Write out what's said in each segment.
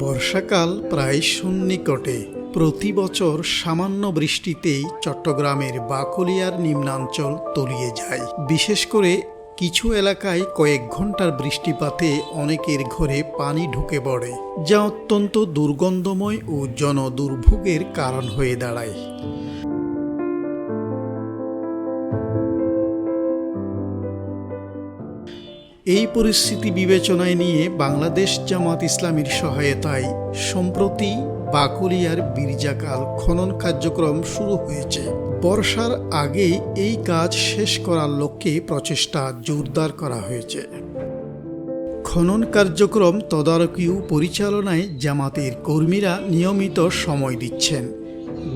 বর্ষাকাল প্রায় সন্নিকটে। প্রতি বছর সামান্য বৃষ্টিতেই চট্টগ্রামের বাকলিয়ার নিম্নাঞ্চল তলিয়ে যায়। বিশেষ করে কিছু এলাকায় কয়েক ঘণ্টার বৃষ্টিপাতে অনেকের ঘরে পানি ঢুকে পড়ে, যা অত্যন্ত দুর্গন্ধময় ও জনদুর্ভোগের কারণ হয়ে দাঁড়ায়। এই পরিস্থিতি বিবেচনায় নিয়ে বাংলাদেশ জামাত ইসলামীর সহায়তায় সম্প্রতি বাকুলিয়ার বীরজাকাল খনন কার্যক্রম শুরু হয়েছে। বর্ষার আগেই এই কাজ শেষ করার লক্ষ্যে প্রচেষ্টা জোরদার করা হয়েছে। খনন কার্যক্রম তদারকি ও পরিচালনায় জামাতের কর্মীরা নিয়মিত সময় দিচ্ছেন।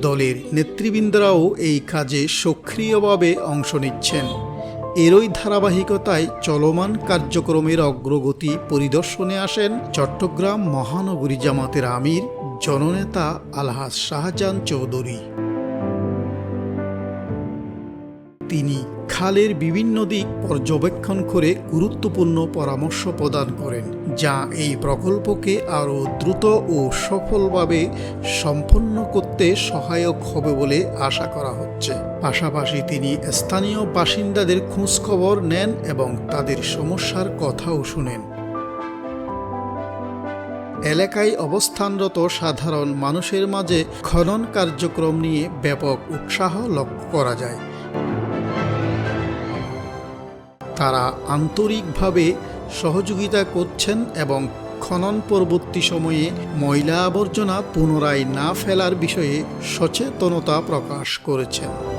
দলের নেতৃবৃন্দরাও এই কাজে সক্রিয়ভাবে অংশ নিচ্ছেন। এরই ধারাবাহিকতায় চলমান কার্যক্রমের অগ্রগতি পরিদর্শনে আসেন চট্টগ্রাম মহানগরী জামাতের আমির, জননেতা আলহাজ শাহজাহান চৌধুরী। তিনি খালের বিভিন্ন দিক পর্যবেক্ষণ করে গুরুত্বপূর্ণ পরামর্শ প্রদান করেন, যা এই প্রকল্পকে আরও দ্রুত ও সফলভাবে সম্পন্ন করতে সহায়ক হবে বলে আশা করা হচ্ছে। পাশাপাশি তিনি স্থানীয় বাসিন্দাদের খোঁজখবর নেন এবং তাদের সমস্যার কথাও শুনেন। এলাকায় অবস্থানরত সাধারণ মানুষের মাঝে খনন কার্যক্রম নিয়ে ব্যাপক উৎসাহ লক্ষ্য করা যায়। তারা আন্তরিকভাবে সহযোগিতা করছেন এবং খনন পরবর্তী সময়ে ময়লা আবর্জনা পুনরায় না ফেলার বিষয়ে সচেতনতা প্রকাশ করেছেন।